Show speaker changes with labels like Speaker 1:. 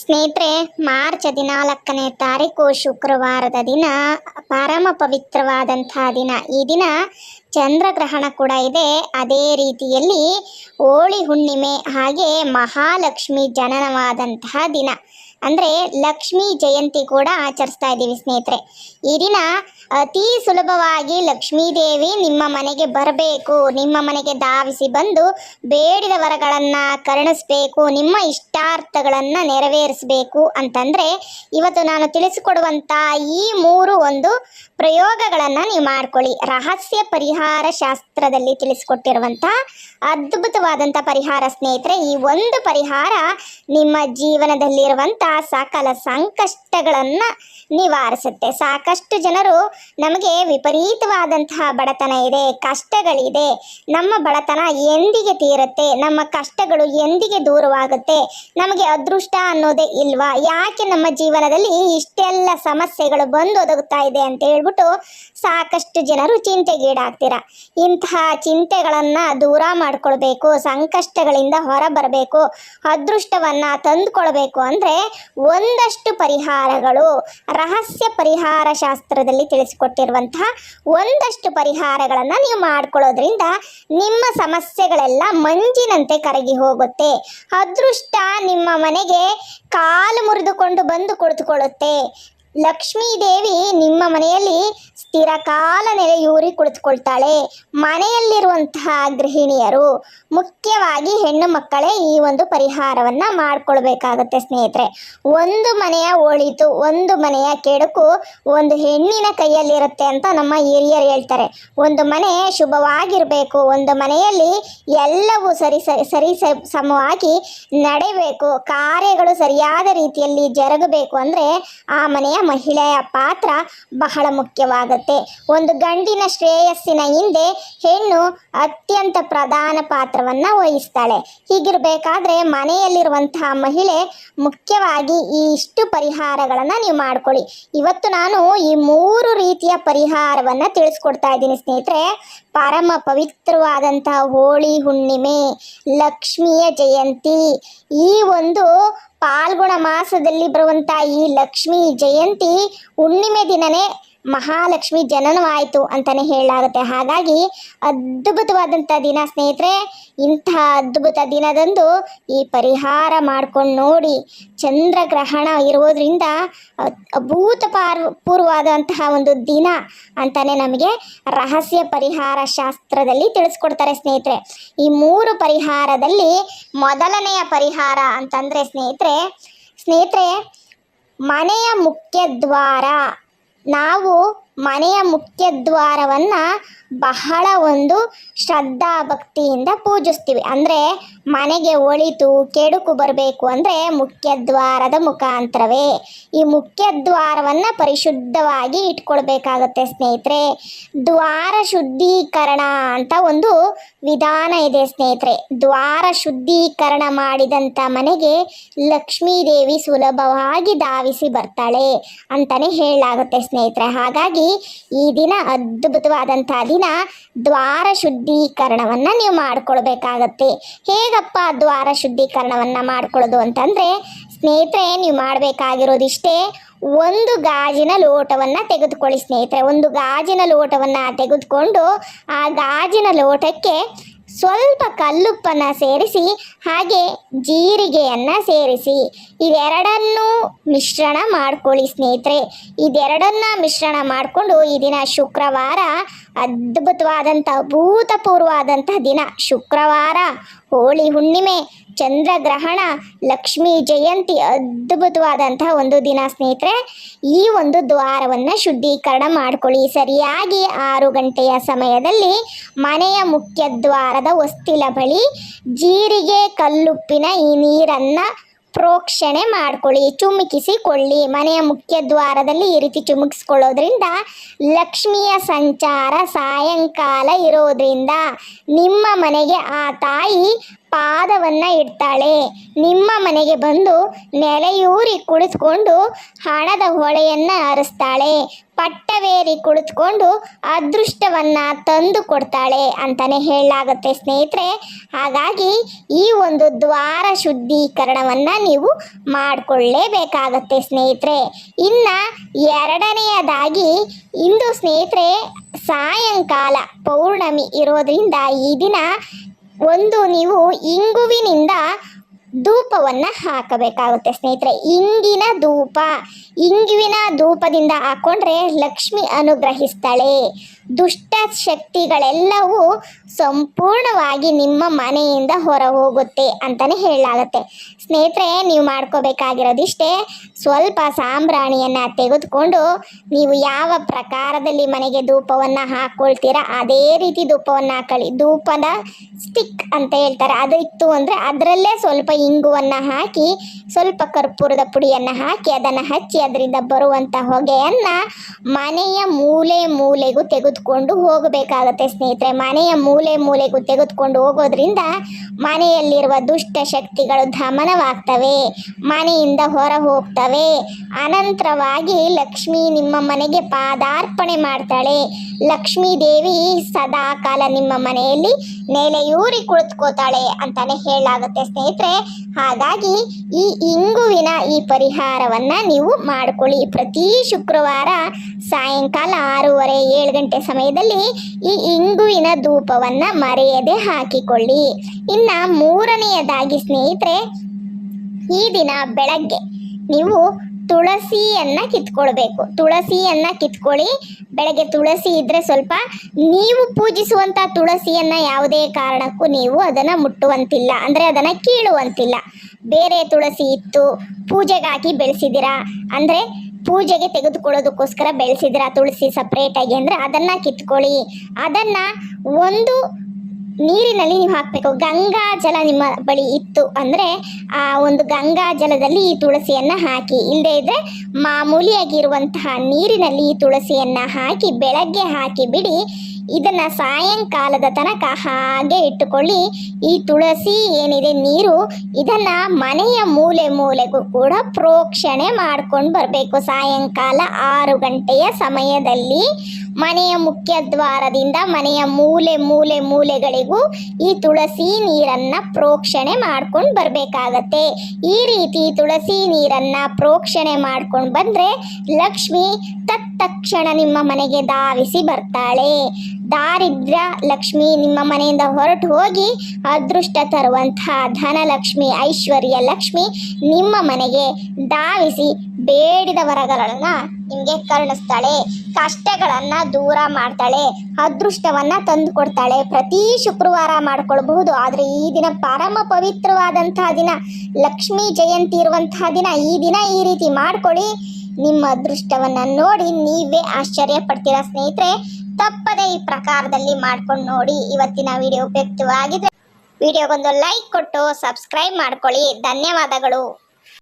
Speaker 1: ಸ್ನೇಹಿತರೆ ಮಾರ್ಚ್ ಹದಿನಾಲ್ಕನೇ ತಾರೀಕು ಶುಕ್ರವಾರದ ದಿನ ಪರಮ ಪವಿತ್ರವಾದಂತಹ ದಿನ. ಈ ದಿನ ಚಂದ್ರಗ್ರಹಣ ಕೂಡ ಇದೆ. ಅದೇ ರೀತಿಯಲ್ಲಿ ಹೋಳಿ ಹುಣ್ಣಿಮೆ ಹಾಗೆ ಮಹಾಲಕ್ಷ್ಮಿ ಜನನವಾದಂತಹ ದಿನ. ಅಂದರೆ ಲಕ್ಷ್ಮಿ ಜಯಂತಿ ಕೂಡ ಆಚರಿಸ್ತಾ ಇದ್ದೀವಿ ಸ್ನೇಹಿತರೆ. ಈ ದಿನ ಅತಿ ಸುಲಭವಾಗಿ ಲಕ್ಷ್ಮೀದೇವಿ ನಿಮ್ಮ ಮನೆಗೆ ಬರಬೇಕು. ನಿಮ್ಮ ಮನೆಗೆ ಧಾವಿಸಿ ಬಂದು ಬೇಡಿದ ವರಗಳನ್ನು ಕರುಣಿಸ್ಬೇಕು. ನಿಮ್ಮ ಇಷ್ಟಾರ್ಥಗಳನ್ನು ನೆರವೇರಿಸಬೇಕು ಅಂತಂದರೆ ಇವತ್ತು ನಾನು ತಿಳಿಸಿಕೊಡುವಂಥ ಈ ಮೂರು ಒಂದು ಪ್ರಯೋಗಗಳನ್ನು ನೀವು ಮಾಡ್ಕೊಳ್ಳಿ. ರಹಸ್ಯ ಪರಿಹಾರ ಶಾಸ್ತ್ರದಲ್ಲಿ ತಿಳಿಸಿಕೊಟ್ಟಿರುವಂಥ ಅದ್ಭುತವಾದಂಥ ಪರಿಹಾರ ಸ್ನೇಹಿತರೆ, ಈ ಒಂದು ಪರಿಹಾರ ನಿಮ್ಮ ಜೀವನದಲ್ಲಿರುವಂಥ ಸಕಲ ಸಂಕಷ್ಟಗಳನ್ನು ನಿವಾರಿಸುತ್ತೆ. ಸಾಕಷ್ಟು ಜನರು ನಮಗೆ ವಿಪರೀತವಾದಂತಹ ಬಡತನ ಇದೆ, ಕಷ್ಟಗಳಿದೆ. ನಮ್ಮ ಬಡತನ ಎಂದಿಗೆ ತೀರುತ್ತೆ? ನಮ್ಮ ಕಷ್ಟಗಳು ಎಂದಿಗೆ ದೂರವಾಗುತ್ತೆ? ನಮಗೆ ಅದೃಷ್ಟ ಅನ್ನೋದೇ ಇಲ್ವಾ? ಯಾಕೆ ನಮ್ಮ ಜೀವನದಲ್ಲಿ ಇಷ್ಟೆಲ್ಲ ಸಮಸ್ಯೆಗಳು ಬಂದು ಒದಗುತ್ತಾ ಇದೆ ಅಂತ ಹೇಳ್ಬಿಟ್ಟು ಸಾಕಷ್ಟು ಜನರು ಚಿಂತೆಗೀಡಾಗ್ತೀರ? ಇಂತಹ ಚಿಂತೆಗಳನ್ನು ದೂರ ಮಾಡ್ಕೊಳ್ಬೇಕು, ಸಂಕಷ್ಟಗಳಿಂದ ಹೊರ ಬರಬೇಕು ಅದೃಷ್ಟವನ್ನು ತಂದುಕೊಳ್ಬೇಕು ಅಂದರೆ ಒಂದಷ್ಟು ಪರಿಹಾರಗಳು. ರಹಸ್ಯ ಪರಿಹಾರ ಶಾಸ್ತ್ರದಲ್ಲಿ ತಿಳಿಸಿಕೊಟ್ಟಿರುವಂತಹ ಒಂದಷ್ಟು ಪರಿಹಾರಗಳನ್ನು ನೀವು ಮಾಡ್ಕೊಳ್ಳೋದ್ರಿಂದ ನಿಮ್ಮ ಸಮಸ್ಯೆಗಳೆಲ್ಲ ಮಂಜಿನಂತೆ ಕರಗಿ ಹೋಗುತ್ತೆ. ಅದೃಷ್ಟ ನಿಮ್ಮ ಮನೆಗೆ ಕಾಲು ಮುರಿದುಕೊಂಡು ಬಂದು ಕುಳಿತುಕೊಳ್ಳುತ್ತೆ. ಲಕ್ಷ್ಮೀ ದೇವಿ ನಿಮ್ಮ ಮನೆಯಲ್ಲಿ ಸ್ಥಿರ ಕಾಲ ನೆಲೆಯೂರಿ ಕುಳಿತುಕೊಳ್ತಾಳೆ. ಮನೆಯಲ್ಲಿರುವಂತಹ ಗೃಹಿಣಿಯರು ಮುಖ್ಯವಾಗಿ ಹೆಣ್ಣು ಮಕ್ಕಳೇ ಈ ಒಂದು ಪರಿಹಾರವನ್ನು ಮಾಡ್ಕೊಳ್ಬೇಕಾಗತ್ತೆ ಸ್ನೇಹಿತರೆ. ಒಂದು ಮನೆಯ ಒಳಿತು, ಒಂದು ಮನೆಯ ಕೆಡುಕು ಒಂದು ಹೆಣ್ಣಿನ ಕೈಯಲ್ಲಿರುತ್ತೆ ಅಂತ ನಮ್ಮ ಹಿರಿಯರು ಹೇಳ್ತಾರೆ. ಒಂದು ಮನೆ ಶುಭವಾಗಿರಬೇಕು, ಒಂದು ಮನೆಯಲ್ಲಿ ಎಲ್ಲವೂ ಸರಿ ಸರಿ ಸಮವಾಗಿ ನಡೆಯಬೇಕು ಕಾರ್ಯಗಳು ಸರಿಯಾದ ರೀತಿಯಲ್ಲಿ ಜರುಗಬೇಕು ಅಂದರೆ ಆ ಮನೆಯ ಮಹಿಳೆಯ ಪಾತ್ರ ಬಹಳ ಮುಖ್ಯವಾಗುತ್ತೆ. ಒಂದು ಗಂಡಿನ ಶ್ರೇಯಸ್ಸಿನ ಹಿಂದೆ ಹೆಣ್ಣು ಅತ್ಯಂತ ಪ್ರಧಾನ ಪಾತ್ರವನ್ನು ವಹಿಸ್ತಾಳೆ. ಹೀಗಿರಬೇಕಾದ್ರೆ ಮನೆಯಲ್ಲಿರುವಂತಹ ಮಹಿಳೆ ಮುಖ್ಯವಾಗಿ ಈ ಇಷ್ಟು ಪರಿಹಾರಗಳನ್ನು ನೀವು ಮಾಡ್ಕೊಳ್ಳಿ. ಇವತ್ತು ನಾನು ಈ ಮೂರು ರೀತಿಯ ಪರಿಹಾರವನ್ನು ತಿಳಿಸ್ಕೊಡ್ತಾ ಇದ್ದೀನಿ ಸ್ನೇಹಿತರೆ. ಪರಮ ಪವಿತ್ರವಾದಂತಹ ಹೋಳಿ ಹುಣ್ಣಿಮೆ, ಲಕ್ಷ್ಮಿಯ ಜಯಂತಿ, ಈ ಒಂದು ಪಾಲ್ಗುಣ ಮಾಸದಲ್ಲಿ ಬರುವಂಥ ಈ ಲಕ್ಷ್ಮೀ ಜಯಂತಿ ಹುಣ್ಣಿಮೆ ದಿನನೇ ಮಹಾಲಕ್ಷ್ಮಿ ಜನನವಾಯಿತು ಅಂತಲೇ ಹೇಳಲಾಗುತ್ತೆ. ಹಾಗಾಗಿ ಅದ್ಭುತವಾದಂಥ ದಿನ ಸ್ನೇಹಿತರೆ, ಇಂಥ ಅದ್ಭುತ ದಿನದಂದು ಈ ಪರಿಹಾರ ಮಾಡ್ಕೊಂಡು ನೋಡಿ, ಚಂದ್ರಗ್ರಹಣ ಇರೋದ್ರಿಂದ ಅಭೂತ ಪಾರ್ ಪೂರ್ವವಾದಂತಹ ಒಂದು ದಿನ ಅಂತಲೇ ನಮಗೆ ರಹಸ್ಯ ಪರಿಹಾರ ಶಾಸ್ತ್ರದಲ್ಲಿ ತಿಳಿಸ್ಕೊಡ್ತಾರೆ ಸ್ನೇಹಿತರೆ. ಈ ಮೂರು ಪರಿಹಾರದಲ್ಲಿ ಮೊದಲನೆಯ ಪರಿಹಾರ ಅಂತಂದರೆ ಸ್ನೇಹಿತರೆ ಸ್ನೇಹಿತರೆ ಮನೆಯ ಮುಖ್ಯ ದ್ವಾರ ನಾವು ಮನೆಯ ಮುಖ್ಯ ದ್ವಾರವನ್ನು ಬಹಳ ಒಂದು ಶ್ರದ್ಧಾ ಭಕ್ತಿಯಿಂದ ಪೂಜಿಸ್ತೀವಿ. ಅಂದರೆ ಮನೆಗೆ ಒಳಿತು, ಕೆಡುಕು ಬರಬೇಕು ಅಂದರೆ ಮುಖ್ಯ ದ್ವಾರದ ಮುಖಾಂತರವೇ. ಈ ಮುಖ್ಯ ದ್ವಾರವನ್ನು ಪರಿಶುದ್ಧವಾಗಿ ಇಟ್ಕೊಳ್ಬೇಕಾಗತ್ತೆ ಸ್ನೇಹಿತರೆ. ದ್ವಾರ ಶುದ್ಧೀಕರಣ ಅಂತ ಒಂದು ವಿಧಾನ ಇದೆ ಸ್ನೇಹಿತರೆ. ದ್ವಾರ ಶುದ್ಧೀಕರಣ ಮಾಡಿದಂಥ ಮನೆಗೆ ಲಕ್ಷ್ಮೀದೇವಿ ಸುಲಭವಾಗಿ ಧಾವಿಸಿ ಬರ್ತಾಳೆ ಅಂತಲೇ ಹೇಳಲಾಗುತ್ತೆ ಸ್ನೇಹಿತರೆ. ಹಾಗಾಗಿ ಈ ದಿನ ಅದ್ಭುತವಾದಂಥ ದಿನ ದ್ವಾರ ಶುದ್ಧೀಕರಣವನ್ನು ನೀವು ಮಾಡ್ಕೊಳ್ಬೇಕಾಗತ್ತೆ. ಹೇಗಪ್ಪ ದ್ವಾರ ಶುದ್ಧೀಕರಣವನ್ನು ಮಾಡ್ಕೊಳ್ಳೋದು ಅಂತಂದರೆ, ಸ್ನೇಹಿತರೆ ನೀವು ಮಾಡಬೇಕಾಗಿರೋದಿಷ್ಟೇ ಒಂದು ಗಾಜಿನ ಲೋಟವನ್ನು ತೆಗೆದುಕೊಳ್ಳಿ ಸ್ನೇಹಿತರೆ. ಒಂದು ಗಾಜಿನ ಲೋಟವನ್ನು ತೆಗೆದುಕೊಂಡು ಆ ಗಾಜಿನ ಲೋಟಕ್ಕೆ ಸ್ವಲ್ಪ ಕಲ್ಲುಪ್ಪನ್ನು ಸೇರಿಸಿ, ಹಾಗೆ ಜೀರಿಗೆಯನ್ನು ಸೇರಿಸಿ. ಇದೆರಡನ್ನೂ ಮಿಶ್ರಣ ಮಾಡ್ಕೊಳ್ಳಿ ಸ್ನೇಹಿತರೆ. ಇದೆರಡನ್ನ ಮಿಶ್ರಣ ಮಾಡಿಕೊಂಡು ಈ ದಿನ ಶುಕ್ರವಾರ ಅದ್ಭುತವಾದಂಥ, ಅಭೂತಪೂರ್ವವಾದಂಥ ದಿನ. ಶುಕ್ರವಾರ, ಹೋಳಿ ಹುಣ್ಣಿಮೆ, ಚಂದ್ರಗ್ರಹಣ, ಲಕ್ಷ್ಮೀ ಜಯಂತಿ, ಅದ್ಭುತವಾದಂಥ ಒಂದು ದಿನ ಸ್ನೇಹಿತರೆ. ಈ ಒಂದು ದ್ವಾರವನ್ನು ಶುದ್ಧೀಕರಣ ಮಾಡಿಕೊಳ್ಳಿ. ಸರಿಯಾಗಿ ಆರು ಗಂಟೆಯ ಸಮಯದಲ್ಲಿ ಮನೆಯ ಮುಖ್ಯ ದ್ವಾರದ ಹೊಸ್ತಿಲ ಬಳಿ ಜೀರಿಗೆ ಕಲ್ಲುಪ್ಪಿನ ಈ ನೀರನ್ನು ಪ್ರೋಕ್ಷಣೆ ಮಾಡ್ಕೊಳ್ಳಿ, ಚುಮುಕಿಸಿಕೊಳ್ಳಿ. ಮನೆಯ ಮುಖ್ಯ ದ್ವಾರದಲ್ಲಿ ಈ ರೀತಿ ಚುಮುಕಿಸ್ಕೊಳ್ಳೋದ್ರಿಂದ ಲಕ್ಷ್ಮಿಯ ಸಂಚಾರ ಸಾಯಂಕಾಲ ಇರೋದ್ರಿಂದ ನಿಮ್ಮ ಮನೆಗೆ ಆ ತಾಯಿ ಪಾದವನ್ನ ಇಡ್ತಾಳೆ. ನಿಮ್ಮ ಮನೆಗೆ ಬಂದು ನೆಲೆಯೂರಿ ಕುಳಿತುಕೊಂಡು ಹಣದ ಹೊಳೆಯನ್ನ ಹರಿಸ್ತಾಳೆ ಪಟ್ಟವೇರಿ ಕುಳಿತುಕೊಂಡು ಅದೃಷ್ಟವನ್ನ ತಂದು ಕೊಡ್ತಾಳೆ ಅಂತಾನೆ ಹೇಳಲಾಗುತ್ತೆ ಸ್ನೇಹಿತರೆ. ಹಾಗಾಗಿ ಈ ಒಂದು ದ್ವಾರ ಶುದ್ಧೀಕರಣವನ್ನ ನೀವು ಮಾಡಿಕೊಳ್ಳೇಬೇಕಾಗತ್ತೆ ಸ್ನೇಹಿತರೆ. ಇನ್ನ ಎರಡನೆಯದಾಗಿ ಇಂದು ಸ್ನೇಹಿತರೆ ಸಾಯಂಕಾಲ ಪೌರ್ಣಮಿ ಇರೋದ್ರಿಂದ ಈ ದಿನ ಒಂದು ನೀವು ಇಂಗುವಿನಿಂದ ಧೂಪವನ್ನ ಹಾಕಬೇಕಾಗುತ್ತೆ ಸ್ನೇಹಿತರೆ. ಇಂಗಿನ ಧೂಪ. ಇಂಗುವಿನ ಧೂಪದಿಂದ ಹಾಕೊಂಡ್ರೆ ಲಕ್ಷ್ಮಿ ಅನುಗ್ರಹಿಸ್ತಾಳೆ. ದುಷ್ಟ ಶಕ್ತಿಗಳೆಲ್ಲವೂ ಸಂಪೂರ್ಣವಾಗಿ ನಿಮ್ಮ ಮನೆಯಿಂದ ಹೊರ ಹೋಗುತ್ತೆ ಅಂತಾನೆ ಹೇಳಲಾಗುತ್ತೆ. ಸ್ನೇಹಿತರೆ, ನೀವು ಮಾಡ್ಕೋಬೇಕಾಗಿರೋದಿಷ್ಟೇ ಸ್ವಲ್ಪ ಸಾಂಬ್ರಾಣಿಯನ್ನು ತೆಗೆದುಕೊಂಡು ನೀವು ಯಾವ ಪ್ರಕಾರದಲ್ಲಿ ಮನೆಗೆ ಧೂಪವನ್ನು ಹಾಕ್ಕೊಳ್ತೀರಾ ಅದೇ ರೀತಿ ಧೂಪವನ್ನು ಹಾಕೊಳ್ಳಿ. ಧೂಪದ ಸ್ಟಿಕ್ ಅಂತ ಹೇಳ್ತಾರೆ. ಅದು ಇತ್ತು ಅಂದರೆ ಅದರಲ್ಲೇ ಸ್ವಲ್ಪ ಇಂಗುವನ್ನು ಹಾಕಿ, ಸ್ವಲ್ಪ ಕರ್ಪೂರದ ಪುಡಿಯನ್ನು ಹಾಕಿ, ಅದನ್ನು ಹಚ್ಚಿ, ಅದರಿಂದ ಬರುವಂಥ ಹೊಗೆಯನ್ನು ಮನೆಯ ಮೂಲೆ ಮೂಲೆಗೂ ತೆಗೆದುಕೊಂಡು ಹೋಗಬೇಕಾಗತ್ತೆ ಸ್ನೇಹಿತರೆ. ಮನೆಯ ಮೂಲೆ ಮೂಲೆಗೂ ತೆಗೆದುಕೊಂಡು ಹೋಗೋದ್ರಿಂದ ಮನೆಯಲ್ಲಿರುವ ದುಷ್ಟ ಶಕ್ತಿಗಳು ದಮನವಾಗ್ತವೆ, ಮನೆಯಿಂದ ಹೊರ ಹೋಗ್ತವೆ ಅನಂತರವಾಗಿ ಲಕ್ಷ್ಮಿ ನಿಮ್ಮ ಮನೆಗೆ ಪಾದಾರ್ಪಣೆ ಮಾಡ್ತಾಳೆ. ಲಕ್ಷ್ಮೀ ದೇವಿ ಸದಾ ಕಾಲ ನಿಮ್ಮ ಮನೆಯಲ್ಲಿ ನೆಲೆಯೂರಿ ಕುಳಿತುಕೋತಾಳೆ ಅಂತಾನೆ ಹೇಳಲಾಗುತ್ತೆ ಸ್ನೇಹಿತರೆ. ಹಾಗಾಗಿ ಈ ಇಂಗುವಿನ ಈ ಪರಿಹಾರವನ್ನ ನೀವು ಮಾಡ್ಕೊಳ್ಳಿ. ಪ್ರತಿ ಶುಕ್ರವಾರ ಸಾಯಂಕಾಲ ಆರೂವರೆ ಏಳು ಗಂಟೆ ಸಮಯದಲ್ಲಿ ಈ ಇಂಗುವಿನ ಧೂಪವನ್ನ ಮರೆಯದೆ ಹಾಕಿಕೊಳ್ಳಿ. ಇನ್ನ ಮೂರನೆಯದಾಗಿ ಸ್ನೇಹಿತರೆ, ಈ ದಿನ ಬೆಳಗ್ಗೆ ನೀವು ತುಳಸಿಯನ್ನ ಕಿತ್ಕೊಳ್ಬೇಕು. ತುಳಸಿಯನ್ನ ಕಿತ್ಕೊಳ್ಳಿ. ಬೆಳಗ್ಗೆ ತುಳಸಿ ಇದ್ರೆ ಸ್ವಲ್ಪ ನೀವು ಪೂಜಿಸುವಂತ ತುಳಸಿಯನ್ನ ಯಾವುದೇ ಕಾರಣಕ್ಕೂ ನೀವು ಅದನ್ನ ಮುಟ್ಟುವಂತಿಲ್ಲ. ಅಂದ್ರೆ ಅದನ್ನ ಕೀಳುವಂತಿಲ್ಲ. ಬೇರೆ ತುಳಸಿ ಇತ್ತು, ಪೂಜೆಗಾಗಿ ಬೆಳೆಸಿದಿರಾ ಅಂದ್ರೆ ಪೂಜೆಗೆ ತೆಗೆದುಕೊಳ್ಳೋದಕ್ಕೋಸ್ಕರ ಬೆಳೆಸಿದ್ರ ತುಳಸಿ ಸಪ್ರೇಟಾಗಿ ಅಂದರೆ ಅದನ್ನು ಕಿತ್ಕೊಳ್ಳಿ. ಅದನ್ನು ಒಂದು ನೀರಿನಲ್ಲಿ ನೀವು ಹಾಕಬೇಕು. ಗಂಗಾ ಜಲ ನಿಮ್ಮ ಬಳಿ ಇತ್ತು ಅಂದರೆ ಆ ಒಂದು ಗಂಗಾ ಜಲದಲ್ಲಿ ಈ ತುಳಸಿಯನ್ನು ಹಾಕಿ. ಇಲ್ಲದೇ ಇದ್ದರೆ ಮಾಮೂಲಿಯಾಗಿರುವಂತಹ ನೀರಿನಲ್ಲಿ ಈ ತುಳಸಿಯನ್ನು ಹಾಕಿ ಬೆಳಗ್ಗೆ ಹಾಕಿ ಬಿಡಿ. ಇದನ್ನು ಸಾಯಂಕಾಲದ ತನಕ ಹಾಗೆ ಇಟ್ಟುಕೊಳ್ಳಿ. ಈ ತುಳಸಿ ಏನಿದೆ ನೀರು, ಇದನ್ನ ಮನೆಯ ಮೂಲೆ ಮೂಲೆಗೂ ಕೂಡ ಪ್ರೋಕ್ಷಣೆ ಮಾಡ್ಕೊಂಡು ಬರಬೇಕು. ಸಾಯಂಕಾಲ ಆರು ಗಂಟೆಯ ಸಮಯದಲ್ಲಿ ಮನೆಯ ಮುಖ್ಯ ದ್ವಾರದಿಂದ ಮನೆಯ ಮೂಲೆ ಮೂಲೆ ಮೂಲೆಗಳಿಗೂ ಈ ತುಳಸಿ ನೀರನ್ನ ಪ್ರೋಕ್ಷಣೆ ಮಾಡ್ಕೊಂಡು ಬರಬೇಕಾಗತ್ತೆ. ಈ ರೀತಿ ತುಳಸಿ ನೀರನ್ನ ಪ್ರೋಕ್ಷಣೆ ಮಾಡ್ಕೊಂಡು ಬಂದ್ರೆ ಲಕ್ಷ್ಮಿ ತತ್ತಕ್ಷಣ ನಿಮ್ಮ ಮನೆಗೆ ಧಾವಿಸಿ ಬರ್ತಾಳೆ. ದಾರಿದ್ರ್ಯ ಲಕ್ಷ್ಮಿ ನಿಮ್ಮ ಮನೆಯಿಂದ ಹೊರಟು ಹೋಗಿ ಅದೃಷ್ಟ ತರುವಂತಹ ಧನಲಕ್ಷ್ಮಿ, ಐಶ್ವರ್ಯ ಲಕ್ಷ್ಮಿ ನಿಮ್ಮ ಮನೆಗೆ ಧಾವಿಸಿ ಬೇಡಿದ ವರಗಳನ್ನ ನಿಮಗೆ ಕರುಣಿಸ್ತಾಳೆ, ಕಷ್ಟಗಳನ್ನ ದೂರ ಮಾಡ್ತಾಳೆ, ಅದೃಷ್ಟವನ್ನ ತಂದು ಕೊಡ್ತಾಳೆ. ಪ್ರತಿ ಶುಕ್ರವಾರ ಮಾಡ್ಕೊಳ್ಬಹುದು. ಆದರೆ ಈ ದಿನ ಪರಮ ಪವಿತ್ರವಾದಂತಹ ದಿನ, ಲಕ್ಷ್ಮಿ ಜಯಂತಿ ಇರುವಂತಹ ದಿನ, ಈ ದಿನ ಈ ರೀತಿ ಮಾಡ್ಕೊಳ್ಳಿ. ನಿಮ್ಮ ಅದೃಷ್ಟವನ್ನ ನೋಡಿ ನೀವೇ ಆಶ್ಚರ್ಯ ಪಡ್ತೀರಾ ಸ್ನೇಹಿತರೆ? ತಪ್ಪದೆ ಈ ಪ್ರಕಾರದಲ್ಲಿ ಮಾಡ್ಕೊಂಡು ನೋಡಿ. ಇವತ್ತಿನ ವಿಡಿಯೋ ಉಪಯುಕ್ತವಾಗಿದೆ. ವಿಡಿಯೋಗೊಂದು ಲೈಕ್ ಕೊಟ್ಟು ಸಬ್ಸ್ಕ್ರೈಬ್ ಮಾಡ್ಕೊಳ್ಳಿ. ಧನ್ಯವಾದಗಳು.